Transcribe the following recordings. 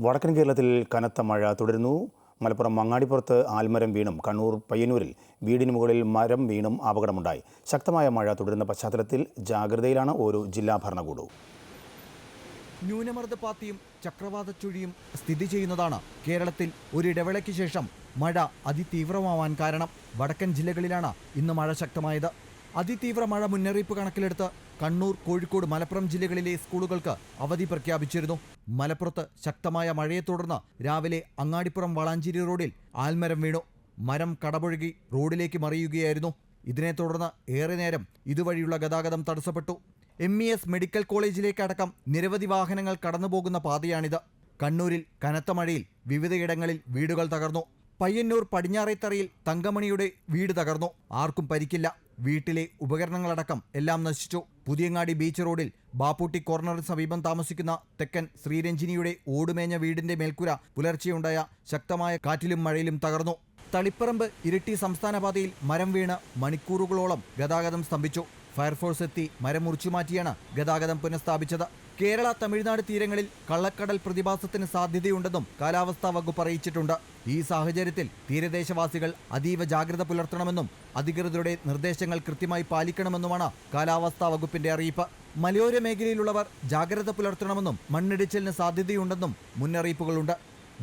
വടക്കൻ കേരളത്തിൽ കനത്ത മഴ തുടരുന്നു. മലപ്പുറം മങ്ങാടിപ്പുറത്ത് ആൽമരം വീണും കണ്ണൂർ പയ്യന്നൂരിൽ വീടിന് മുകളിൽ മരം വീണും അപകടമുണ്ടായി. ശക്തമായ മഴ തുടരുന്ന പശ്ചാത്തലത്തിൽ ജാഗ്രതയിലാണ് ഓരോ ജില്ലാ ഭരണകൂടവും. ചക്രവാത ചുഴിയും സ്ഥിതി ചെയ്യുന്നതാണ് കേരളത്തിൽ ഒരിടവേളയ്ക്ക് ശേഷം മഴ അതിതീവ്രമാവാൻ കാരണം. വടക്കൻ ജില്ലകളിലാണ് ഇന്ന് മഴ ശക്തമായത്. അതിതീവ്ര മഴ മുന്നറിയിപ്പ് കണക്കിലെടുത്ത് കണ്ണൂർ കോഴിക്കോട് മലപ്പുറം ജില്ലകളിലെ സ്കൂളുകൾക്ക് അവധി പ്രഖ്യാപിച്ചിരുന്നു. മലപ്പുറത്ത് ശക്തമായ മഴയെ തുടർന്ന് രാവിലെ അങ്ങാടിപ്പുറം വളാഞ്ചേരി റോഡിൽ ആൽമരം വീണു. മരം കടപുഴകി റോഡിലേക്ക് മറിയുകയായിരുന്നു. ഇതിനെ തുടർന്ന് ഏറെ നേരം ഇതുവഴിയുള്ള ഗതാഗതം തടസ്സപ്പെട്ടു. എം ഇ എസ് മെഡിക്കൽ കോളേജിലേക്കടക്കം നിരവധി വാഹനങ്ങൾ കടന്നുപോകുന്ന പാതയാണിത്. കണ്ണൂരിൽ കനത്ത മഴയിൽ വിവിധയിടങ്ങളിൽ വീടുകൾ തകർന്നു. പയ്യന്നൂർ പടിഞ്ഞാറേത്തറയിൽ തങ്കമണിയുടെ വീട് തകർന്നു. ആർക്കും പരിക്കില്ല. വീട്ടിലെ ഉപകരണങ്ങളടക്കം എല്ലാം നശിച്ചു. പുതിയങ്ങാടി ബീച്ച് റോഡിൽ ബാപ്പൂട്ടി കോർണറിന് സമീപം താമസിക്കുന്ന തെക്കൻ ശ്രീരഞ്ജിനിയുടെ ഓടുമേഞ്ഞ വീടിന്റെ മേൽക്കുര പുലർച്ചെയുണ്ടായ ശക്തമായ കാറ്റിലും മഴയിലും തകർന്നു. തളിപ്പറമ്പ് ഇരിട്ടി സംസ്ഥാന പാതയിൽ മരം വീണ് മണിക്കൂറുകളോളം ഗതാഗതം സ്തംഭിച്ചു. ഫയർഫോഴ്സ് എത്തി മരം മുറിച്ചു മാറ്റിയാണ് ഗതാഗതം പുനഃസ്ഥാപിച്ചത്. കേരള തമിഴ്നാട് തീരങ്ങളിൽ കള്ളക്കടൽ പ്രതിഭാസത്തിന് സാധ്യതയുണ്ടെന്നും കാലാവസ്ഥാ വകുപ്പ് അറിയിച്ചിട്ടുണ്ട്. ഈ സാഹചര്യത്തിൽ തീരദേശവാസികൾ അതീവ ജാഗ്രത പുലർത്തണമെന്നും അധികൃതരുടെ നിർദ്ദേശങ്ങൾ കൃത്യമായി പാലിക്കണമെന്നുമാണ് കാലാവസ്ഥാ വകുപ്പിന്റെ അറിയിപ്പ്. മലയോര മേഖലയിലുള്ളവർ ജാഗ്രത പുലർത്തണമെന്നും മണ്ണിടിച്ചിലിന് സാധ്യതയുണ്ടെന്നും മുന്നറിയിപ്പുകളുണ്ട്.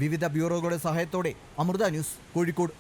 വിവിധ ബ്യൂറോകളുടെ സഹായത്തോടെ അമൃത ന്യൂസ് കോഴിക്കോട്.